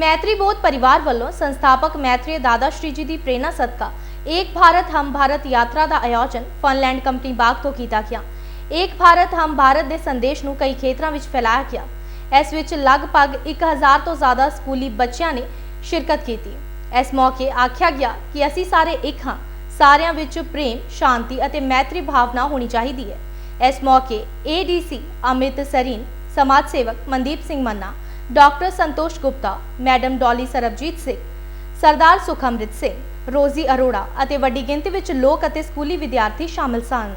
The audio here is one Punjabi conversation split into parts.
ਮੈਤਰੀ ਬੋਧ ਪਰਿਵਾਰ ਵੱਲੋਂ ਸੰਸਥਾਪਕ ਮੈਤਰੀ ਦਾਦਾ ਸ਼੍ਰੀ ਜੀ ਦੀ ਪ੍ਰੇਰਣਾ ਸਦਕਾ ਏਕ ਭਾਰਤ ਹਮ ਭਾਰਤ ਯਾਤਰਾ ਦਾ ਆਯੋਜਨ ਫਨਲੈਂਡ ਕੰਪਨੀ ਬਾਗ ਤੋਂ ਕੀਤਾ ਗਿਆ ਏਕ ਭਾਰਤ ਹਮ ਭਾਰਤ ਦੇ ਸੰਦੇਸ਼ ਨੂੰ ਕਈ ਖੇਤਰਾਂ ਵਿੱਚ ਫੈਲਾਇਆ ਗਿਆ ਇਸ ਵਿੱਚ ਲਗਭਗ 1000 ਤੋਂ ਜ਼ਿਆਦਾ ਸਕੂਲੀ ਬੱਚਿਆਂ ਨੇ ਸ਼ਿਰਕਤ ਕੀਤੀ ਇਸ ਮੌਕੇ ਆਖਿਆ ਗਿਆ ਕਿ ਅਸੀਂ ਸਾਰੇ ਇੱਕ ਹਾਂ ਸਾਰਿਆਂ ਵਿੱਚ ਪ੍ਰੇਮ ਸ਼ਾਂਤੀ ਅਤੇ ਮੈਤਰੀ ਭਾਵਨਾ ਹੋਣੀ ਚਾਹੀਦੀ ਹੈ ਇਸ ਮੌਕੇ ਏਡੀਸੀ ਅਮਿਤ ਸਰੀਨ ਸਮਾਜ ਸੇਵਕ ਮਨਦੀਪ ਸਿੰਘ ਮੰਨਾ ਡਾਕਟਰ ਸੰਤੋਸ਼ ਗੁਪਤਾ, ਮੈਡਮ ਡੋਲੀ ਸਰਬਜੀਤ ਸਿੰਘ, ਸਰਦਾਰ ਸੁਖਮ੍ਰਿਤ ਸਿੰਘ, ਰੋਜ਼ੀ ਅਰੋੜਾ ਅਤੇ ਵੱਡੀ ਗਿਣਤੀ ਵਿੱਚ ਲੋਕ ਅਤੇ ਸਕੂਲੀ ਵਿਦਿਆਰਥੀ ਸ਼ਾਮਲ ਸਨ।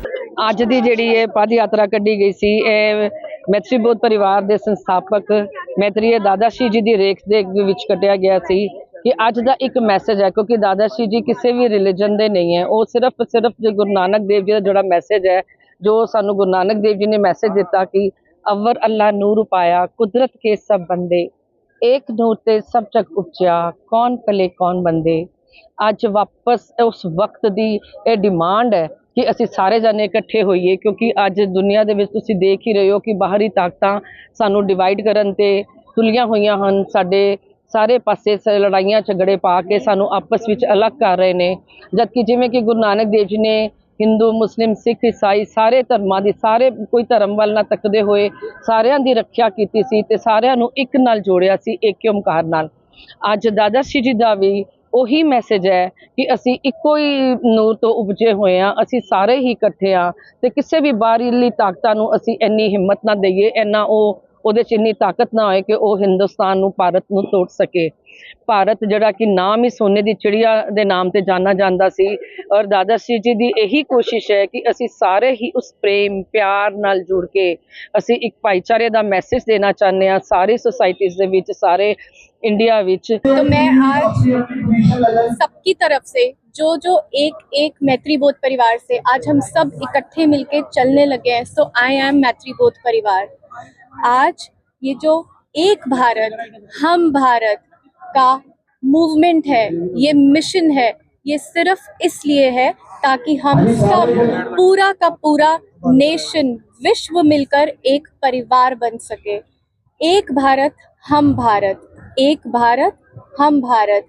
ਅੱਜ ਦੀ ਜਿਹੜੀ ਇਹ ਪਦ ਯਾਤਰਾ ਕੱਢੀ ਗਈ ਸੀ, ਇਹ ਮੈਤਰੀ ਬੋਧ ਪਰਿਵਾਰ ਦੇ ਸੰਸਥਾਪਕ ਮੈਤਰੀ ਦਾਦਾ ਸ਼੍ਰੀ ਜੀ ਦੀ ਰੇਖ ਦੇ ਵਿੱਚ ਕੱਢਿਆ ਗਿਆ ਸੀ ਕਿ ਅੱਜ ਦਾ ਇੱਕ ਮੈਸੇਜ ਹੈ, ਕਿਉਂਕਿ ਦਾਦਾ ਸ਼੍ਰੀ ਜੀ ਕਿਸੇ ਵੀ ਰਿਲੀਜਨ ਦੇ ਨਹੀਂ ਹੈ। ਉਹ ਸਿਰਫ ਸਿਰਫ ਗੁਰੂ ਨਾਨਕ ਦੇਵ ਜੀ ਦਾ ਜਿਹੜਾ ਮੈਸੇਜ ਹੈ, ਜੋ ਸਾਨੂੰ ਗੁਰੂ ਨਾਨਕ ਦੇਵ ਜੀ ਨੇ ਮੈਸੇਜ ਦਿੱਤਾ ਕਿ ਅਵਰ ਅੱਲਾ ਨੂਰ ਪਾਇਆ ਕੁਦਰਤ ਕੇ ਸਭ ਬੰਦੇ ਏਕ ਨੂਰ ਤੇ ਸਭ ਜਗ ਉਪਜਿਆ ਕੌਣ ਭਲੇ ਕੌਣ ਬੰਦੇ ਅੱਜ ਵਾਪਸ ਉਸ ਵਕਤ ਦੀ ਇਹ ਡਿਮਾਂਡ ਹੈ ਕਿ ਅਸੀਂ ਸਾਰੇ ਜਾਣੇ ਇਕੱਠੇ ਹੋਈਏ ਕਿਉਂਕਿ ਅੱਜ ਦੁਨੀਆ ਦੇ ਵਿੱਚ ਤੁਸੀਂ ਦੇਖ ਹੀ ਰਹੇ ਹੋ ਕਿ ਬਾਹਰੀ ਤਾਕਤਾਂ ਸਾਨੂੰ ਡਿਵਾਈਡ ਕਰਨ ਤੇ ਤੁਲੀਆਂ ਹੋਈਆਂ ਹਨ ਸਾਡੇ ਸਾਰੇ ਪਾਸੇ ਲੜਾਈਆਂ ਝਗੜੇ ਪਾ ਕੇ ਸਾਨੂੰ ਆਪਸ ਵਿੱਚ ਅਲੱਗ ਕਰ ਰਹੇ ਨੇ ਜਦਕਿ ਜਿਵੇਂ ਕਿ ਗੁਰੂ ਨਾਨਕ ਦੇਵ ਜੀ ਨੇ ਹਿੰਦੂ, ਮੁਸਲਿਮ, ਸਿੱਖ, ਈਸਾਈ ਸਾਰੇ ਧਰਮਾਂ ਦੀ, ਸਾਰੇ ਕੋਈ ਧਰਮ ਵੱਲ ਨਾ ਤੱਕਦੇ ਹੋਏ ਸਾਰਿਆਂ ਦੀ ਰੱਖਿਆ ਕੀਤੀ ਸੀ ਤੇ ਸਾਰਿਆਂ ਨੂੰ ਇੱਕ ਨਾਲ ਜੋੜਿਆ ਸੀ ਏਕ ਓਮਕਾਰ ਨਾਲ। ਅੱਜ ਦਾਦਾ ਸ਼੍ਰੀ ਜੀ ਦਾ ਵੀ ਉਹੀ ਮੈਸੇਜ ਹੈ ਕਿ ਅਸੀਂ ਇੱਕੋ ਹੀ ਨੂਰ ਤੋਂ ਉਪਜੇ ਹੋਏ ਆ ਅਸੀਂ ਸਾਰੇ ਹੀ ਇਕੱਠੇ ਆ ਤੇ ਕਿਸੇ ਵੀ ਬਾਹਰੀਲੀ ਤਾਕਤਾਂ ਨੂੰ ਅਸੀਂ ਇੰਨੀ ਹਿੰਮਤ ਨਾ ਦਈਏ, ਇੰਨਾ ਉਹ ਉਹਦੇ 'ਚ ਇੰਨੀ ਤਾਕਤ ਨਾ ਹੋਏ ਕਿ ਉਹ ਹਿੰਦੁਸਤਾਨ ਨੂੰ, ਭਾਰਤ ਨੂੰ ਤੋੜ ਸਕੇ। ਭਾਰਤ ਜਿਹੜਾ ਕਿ ਨਾਮ ਹੀ ਸੋਨੇ ਦੀ ਚਿੜੀਆ ਦੇ ਨਾਮ ਤੇ ਜਾਣਾ ਜਾਂਦਾ ਸੀ ਔਰ ਦਾਦਾ ਸ਼੍ਰੀ ਜੀ ਦੀ ਇਹੀ ਕੋਸ਼ਿਸ਼ ਹੈ ਕਿ ਅਸੀਂ ਸਾਰੇ ਹੀ ਉਸ ਪ੍ਰੇਮ ਪਿਆਰ ਨਾਲ ਜੁੜ ਕੇ ਅਸੀਂ ਇੱਕ ਭਾਈਚਾਰੇ ਦਾ ਮੈਸੇਜ ਦੇਣਾ ਚਾਹੁੰਦੇ ਆ ਸਾਰੀ सोसाइटीज ਦੇ ਵਿੱਚ ਸਾਰੇ ਇੰਡੀਆ ਵਿੱਚ तो मैं आज सबकी तरफ से जो जो एक एक मैत्री बोध परिवार से आज हम सब इकट्ठे मिलके चलने लगे हैं सो आई एम मैत्री बोध परिवार आज ये जो एक भारत हम भारत का मूवमेंट है, ये मिशन है, ये सिर्फ़ इसलिए है ताकि हम सब पूरा का पूरा नेशन विश्व मिलकर एक परिवार बन सके। एक भारत, हम भारत, एक भारत, हम भारत।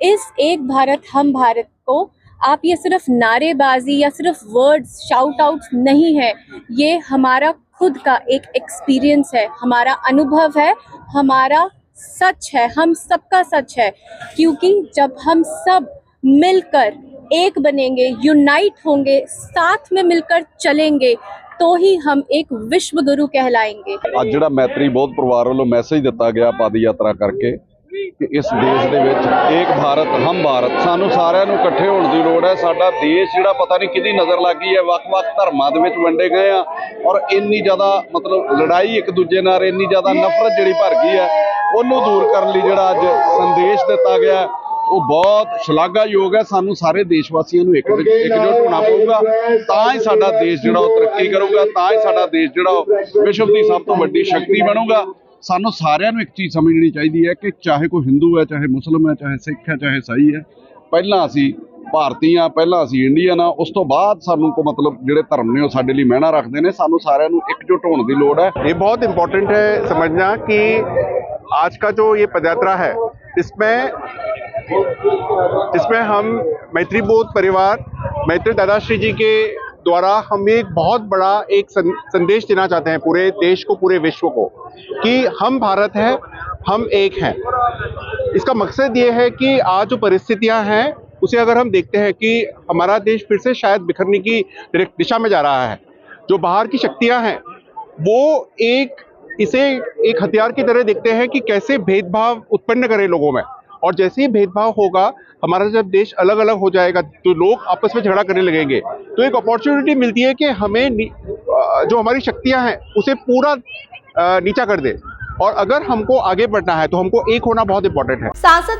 इस एक भारत, हम भारत को आप ये सिर्फ़ नारेबाजी या सिर्फ़ वर्ड्स शाउट आउट नहीं है, ये हमारा खुद का एक एक्सपीरियंस है, हमारा अनुभव है, हमारा सच है हम सबका सच है क्योंकि जब हम सब मिलकर एक बनेंगे यूनाइट होंगे साथ में मिलकर चलेंगे तो ही हम एक विश्व गुरु कहलाएंगे ਅੱਜ ਜਿਹੜਾ ਮੈਤਰੀ ਬੋਧ ਪਰਿਵਾਰ ਵੱਲੋਂ ਮੈਸੇਜ ਦਿੱਤਾ ਗਿਆ ਪਦ ਯਾਤਰਾ ਕਰਕੇ ਕਿ ਇਸ ਦੇਸ਼ ਦੇ ਵਿੱਚ ਏਕ ਭਾਰਤ ਹਮ ਭਾਰਤ ਸਾਨੂੰ ਸਾਰਿਆਂ ਨੂੰ ਇਕੱਠੇ ਹੋਣ ਦੀ ਲੋੜ ਹੈ ਸਾਡਾ ਦੇਸ਼ ਜਿਹੜਾ ਪਤਾ ਨਹੀਂ ਕਿਹਦੀ ਨਜ਼ਰ ਲੱਗੀ ਹੈ ਵੱਖ-ਵੱਖ ਧਰਮਾਂ ਦੇ ਵਿੱਚ ਵੰਡੇ ਗਏ ਆ ਔਰ ਇੰਨੀ ਜ਼ਿਆਦਾ ਮਤਲਬ ਲੜਾਈ ਇੱਕ ਦੂਜੇ ਨਾਲ ਇੰਨੀ ਜ਼ਿਆਦਾ ਨਫ਼ਰਤ ਜਿਹੜੀ ਭਰ ਗਈ ਹੈ ਉਹਨੂੰ ਦੂਰ ਕਰਨ ਲਈ ਜਿਹੜਾ ਅੱਜ ਸੰਦੇਸ਼ ਦਿੱਤਾ ਗਿਆ ਉਹ ਬਹੁਤ ਸ਼ਲਾਘਾਯੋਗ ਹੈ। ਸਾਨੂੰ ਸਾਰੇ ਦੇਸ਼ ਵਾਸੀਆਂ ਨੂੰ ਇੱਕ ਇਕਜੁੱਟ ਹੋਣਾ ਪਊਗਾ। ਤਾਂ ਹੀ ਸਾਡਾ ਦੇਸ਼ ਜਿਹੜਾ ਉਹ ਤਰੱਕੀ ਕਰੂਗਾ ਤਾਂ ਹੀ ਸਾਡਾ ਦੇਸ਼ ਜਿਹੜਾ ਉਹ ਵਿਸ਼ਵ ਦੀ ਸਭ ਤੋਂ ਵੱਡੀ ਸ਼ਕਤੀ ਬਣੂਗਾ। ਸਾਨੂੰ ਸਾਰਿਆਂ ਨੂੰ ਇੱਕ ਚੀਜ਼ ਸਮਝਣੀ ਚਾਹੀਦੀ ਹੈ ਕਿ ਚਾਹੇ ਕੋਈ ਹਿੰਦੂ ਹੈ ਚਾਹੇ ਮੁਸਲਮ ਹੈ ਚਾਹੇ ਸਿੱਖ ਹੈ ਚਾਹੇ ਸਾਈ ਹੈ ਪਹਿਲਾਂ ਅਸੀਂ ਭਾਰਤੀ ਆ ਪਹਿਲਾਂ ਅਸੀਂ ਇੰਡੀਅਨ ਆ ਉਸ ਤੋਂ ਬਾਅਦ ਸਾਨੂੰ ਕੋ ਮਤਲਬ ਜਿਹੜੇ ਧਰਮ ਨੇ ਉਹ ਸਾਡੇ ਲਈ ਮਹਿਣਾ ਰੱਖਦੇ ਨੇ। ਸਾਨੂੰ ਸਾਰਿਆਂ ਨੂੰ ਇਕਜੁੱਟ ਹੋਣ ਦੀ ਲੋੜ ਹੈ। ਇਹ ਬਹੁਤ ਇੰਪੋਰਟੈਂਟ ਹੈ ਸਮਝਣਾ ਕਿ आज का जो ये पदयात्रा है, इसमें इसमें हम मैत्री बोध परिवार, मैत्री दादाश्री जी के द्वारा हम एक बहुत बड़ा एक संदेश देना चाहते हैं पूरे देश को, पूरे विश्व को, कि हम भारत है, हम एक हैं। इसका मकसद ये है कि आज जो परिस्थितियाँ हैं, उसे अगर हम देखते हैं कि हमारा देश फिर से शायद बिखरने की दिशा में जा रहा है, जो बाहर की शक्तियाँ हैं, वो एक इसे एक हथियार की तरह देखते हैं कि कैसे भेदभाव उत्पन्न करें लोगों में। और जैसे ही भेदभाव होगा, हमारा जब देश अलग अलग हो जाएगा तो लोग आपस में झगड़ा करने लगेंगे। तो एक अपॉर्चुनिटी मिलती है कि हमें जो हमारी शक्तियाँ हैं, उसे पूरा नीचा कर दे। और अगर हमको आगे बढ़ना है तो हमको एक होना बहुत इंपॉर्टेंट है। सांसद